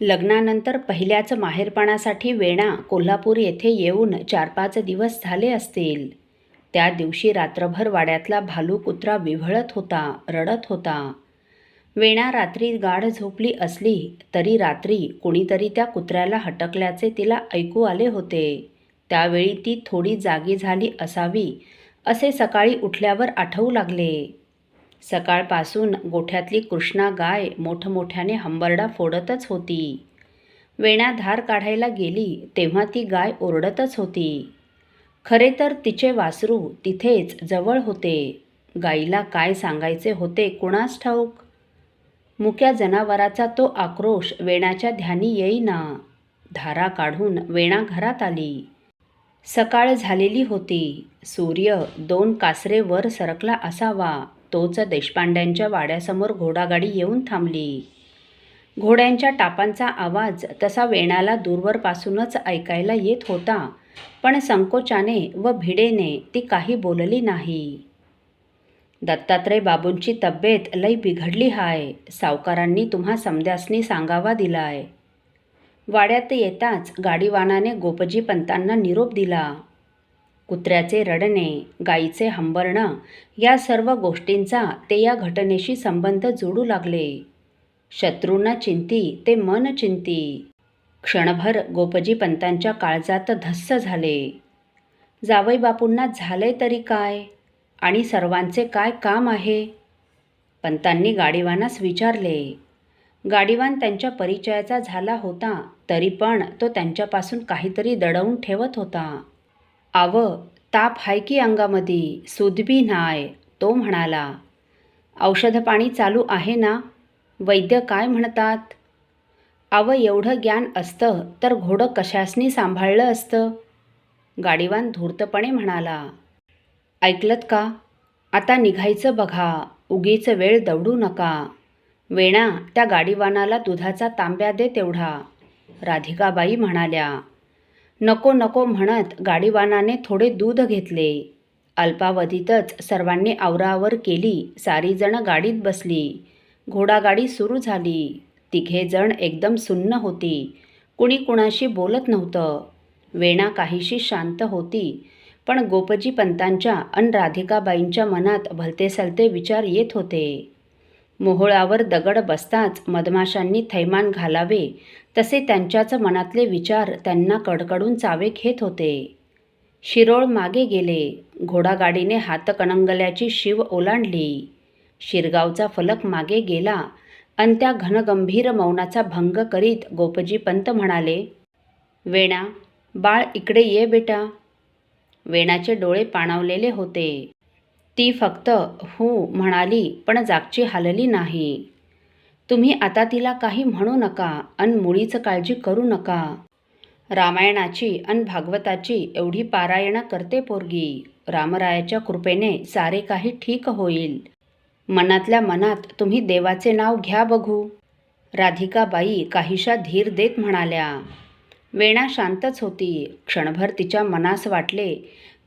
लग्नानंतर पहिल्याच माहेरपणासाठी वेणा कोल्हापूर येथे येऊन चार पाच दिवस झाले असतील. त्या दिवशी रात्रभर वाड्यातला भालू कुत्रा विव्हळत होता रडत होता. वेणा रात्री गाढ झोपली असली तरी रात्री कुणीतरी त्या कुत्र्याला हटकल्याचे तिला ऐकू आले होते. त्यावेळी ती थोडी जागी झाली असावी असे सकाळी उठल्यावर आठवू लागले. सकाळपासून गोठ्यातली कृष्णा गाय मोठमोठ्याने हंबरडा फोडतच होती. वेणा धार काढायला गेली तेव्हा ती गाय ओरडतच होती. खरे तर तिचे वासरू तिथेच जवळ होते. गाईला काय सांगायचे होते कुणास ठाऊक? मुक्या जनावराचा तो आक्रोश वेणाच्या ध्यानी येईना. धारा काढून वेणा घरात आली. सकाळ झालेली होती. सूर्य दोन कासरे वर सरकला असावा. तोच देशपांड्यांच्या वाड्यासमोर घोडागाडी येऊन थांबली. घोड्यांच्या टापांचा आवाज तसा वेणाला दूरवरपासूनच ऐकायला येत होता पण संकोचाने व भिडेने ती काही बोलली नाही. दत्तात्रय बाबूंची तब्येत लई बिघडली हाय सावकारांनी तुम्हा समद्यासनी सांगावा दिलाय. वाड्यात येताच गाडीवानाने गोपजी पंतांना निरोप दिला. कुत्र्याचे रडणे गाईचे हंबरणं या सर्व गोष्टींचा ते या घटनेशी संबंध जोडू लागले. शत्रूंना चिंती ते मन चिंती. क्षणभर गोपजी पंतांच्या काळजात धस्स झाले. जावई बापूंना झाले तरी काय? आणि सर्वांचे काय काम आहे? पंतांनी गाडीवानास विचारले. गाडीवान त्यांच्या परिचयाचा झाला होता तरी पण तो त्यांच्यापासून काहीतरी दडवून ठेवत होता. आव ताप हाय की अंगामध्ये सुदबी नाय तो म्हणाला. औषधपाणी चालू आहे ना? वैद्य काय म्हणतात? आव एवढं ज्ञान असतं तर घोडं कशासनी सांभाळलं असतं? गाडीवान धूर्तपणे म्हणाला. ऐकलत का? आता निघायचं बघा उगीच वेळ दौडू नका. वेणा त्या गाडीवानाला दुधाचा तांब्या दे तेवढा. राधिकाबाई म्हणाल्या. नको नको म्हणत गाडीवानाने थोडे दूध घेतले. अल्पावधीतच सर्वांनी आवरावर केली. सारीजण गाडीत बसली. घोडागाडी सुरू झाली. तिघेजण एकदम सुन्न होती. कुणी कुणाशी बोलत नव्हतं. वेणा काहीशी शांत होती. पण गोपजी पंतांच्या अन राधिकाबाईंच्या मनात भलतेसलते विचार येत होते. मोहोळावर दगड बसताच मधमाशांनी थैमान घालावे. तसे त्यांच्याच मनातले विचार त्यांना कडकडून चावे घेत होते. शिरोळ मागे गेले. घोडागाडीने हातकणंगल्याची शिव ओलांडली. शिरगावचा फलक मागे गेला. अन त्या घनगंभीर मौनाचा भंग करीत गोपजी पंत म्हणाले वेणा बाळ इकडे ये बेटा. वेणाचे डोळे पाणावलेले होते. ती फक्त हो म्हणाली पण जागची हालली नाही. तुम्ही आता तिला काही म्हणू नका अन मुळीचं काळजी करू नका. रामायणाची अन भागवताची एवढी पारायणं करते पोरगी. रामरायाच्या कृपेने सारे काही ठीक होईल. मनातल्या मनात तुम्ही देवाचे नाव घ्या बघू. राधिकाबाई काहीशा धीर देत म्हणाल्या. वेणा शांतच होती. क्षणभर तिच्या मनास वाटले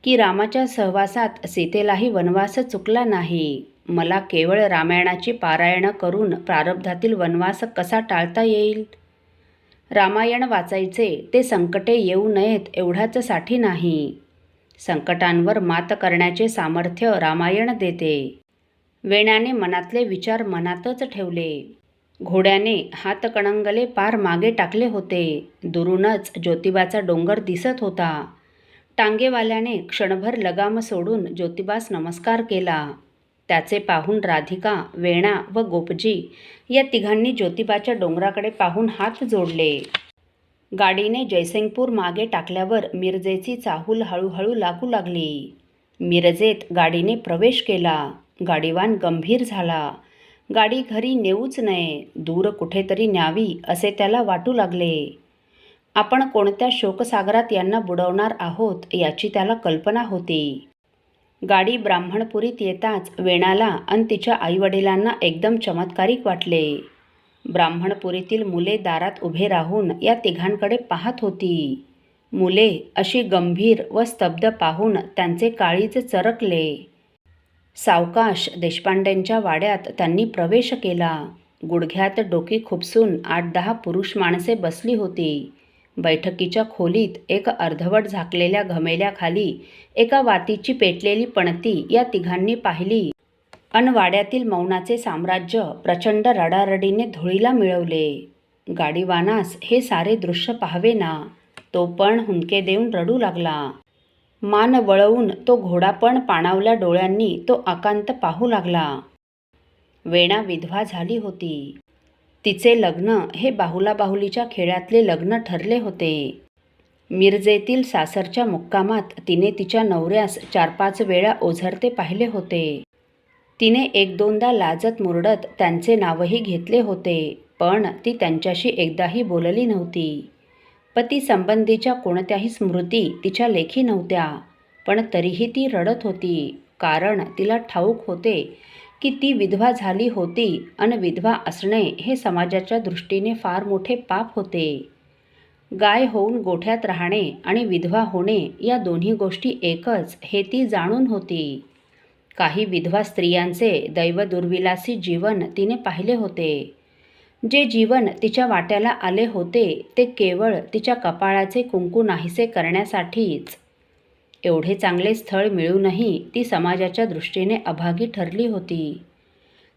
की रामाच्या सहवासात सीतेलाही वनवास चुकला नाही. मला केवळ रामायणाची पारायणं करून प्रारब्धातील वनवास कसा टाळता येईल? रामायण वाचायचे ते संकटे येऊ नयेत एवढ्याच साठी नाही. संकटांवर मात करण्याचे सामर्थ्य रामायण देते. वेण्याने मनातले विचार मनातच ठेवले. घोड्याने हातकणंगले पार मागे टाकले होते. दुरूनच ज्योतिबाचा डोंगर दिसत होता. टांगेवाल्याने क्षणभर लगाम सोडून ज्योतिबास नमस्कार केला. त्याचे पाहून राधिका वेणा व गोपजी या तिघांनी ज्योतिबाच्या डोंगराकडे पाहून हात जोडले. गाडीने जयसिंगपूर मागे टाकल्यावर मिरजेची चाहूल हळूहळू लागू लागली. मिरजेत गाडीने प्रवेश केला. गाडीवान गंभीर झाला. गाडी घरी नेऊच नये. दूर कुठेतरी न्यावी असे त्याला वाटू लागले. आपण कोणत्या शोकसागरात यांना बुडवणार आहोत याची त्याला कल्पना होती. गाडी ब्राह्मणपुरीत येताच वेणाला आणि तिच्या आईवडिलांना एकदम चमत्कारिक वाटले. ब्राह्मणपुरीतील मुले दारात उभे राहून या तिघांकडे पाहत होती. मुले अशी गंभीर व स्तब्ध पाहून त्यांचे काळीज चरकले. सावकाश देशपांड्यांच्या वाड्यात त्यांनी प्रवेश केला. गुडघ्यात डोकी खुपसून आठ दहा पुरुष माणसे बसली होती. बैठकीच्या खोलीत एक अर्धवट झाकलेल्या घमेल्याखाली एका वातीची पेटलेली पणती या तिघांनी पाहिली. अन वाड्यातील मौनाचे साम्राज्य प्रचंड रडारडीने धुळीला मिळवले. गाडीवानास हे सारे दृश्य पाहावे ना तो पण हुंदके देऊन रडू लागला. मान वळवून तो घोडा पण पाणावल्या डोळ्यांनी तो आकांत पाहू लागला. वेणा विधवा झाली होती. तिचे लग्न हे बाहुला बाहुलीच्या खेळातले लग्न ठरले होते. मिरजेतील सासरच्या मुक्कामात तिने तिच्या नवऱ्यास चार पाच वेळा ओझरते पाहिले होते. तिने एक दोनदा लाजत मुरडत त्यांचे नावही घेतले होते पण ती त्यांच्याशी एकदाही बोलली नव्हती. पती संबंधीच्या कोणत्याही स्मृती तिच्या लेखी नव्हत्या पण तरीही ती रडत होती कारण तिला ठाऊक होते की ती विधवा झाली होती आणि विधवा असणे हे समाजाच्या दृष्टीने फार मोठे पाप होते. गाय होऊन गोठ्यात राहणे आणि विधवा होणे या दोन्ही गोष्टी एकच हे ती जाणून होती. काही विधवा स्त्रियांचे दैवदुर्विलासी जीवन तिने पाहिले होते. जे जीवन तिच्या वाट्याला आले होते ते केवळ तिच्या कपाळाचे कुंकू नाहीसे करण्यासाठीच एवढे चांगले स्थळ मिळूनही ती समाजाच्या दृष्टीने अभागी ठरली होती.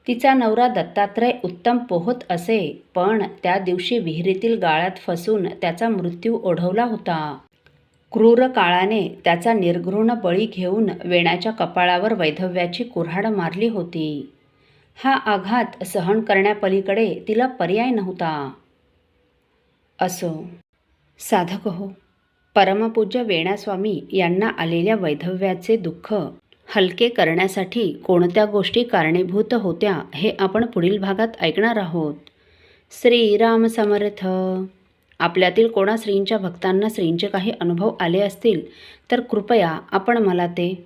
तिचा नवरा दत्तात्रय उत्तम पोहत असे पण त्या दिवशी विहिरीतील गाळात फसून त्याचा मृत्यू ओढवला होता. क्रूर काळाने त्याचा निर्घृण बळी घेऊन वेणाच्या कपाळावर वैधव्याची कुऱ्हाड मारली होती. हा आघात सहन करण्यापलीकडे तिला पर्याय नव्हता. असो. साधक हो. परमपूज्य वेणास्वामी यांना आलेल्या वैधव्याचे दुःख हलके करण्यासाठी कोणत्या गोष्टी कारणीभूत होत्या हे आपण पुढील भागात ऐकणार आहोत. श्रीराम समर्थ. आपल्यातील कोणा श्रींच्या भक्तांना श्रींचे काही अनुभव आले असतील तर कृपया आपण मला ते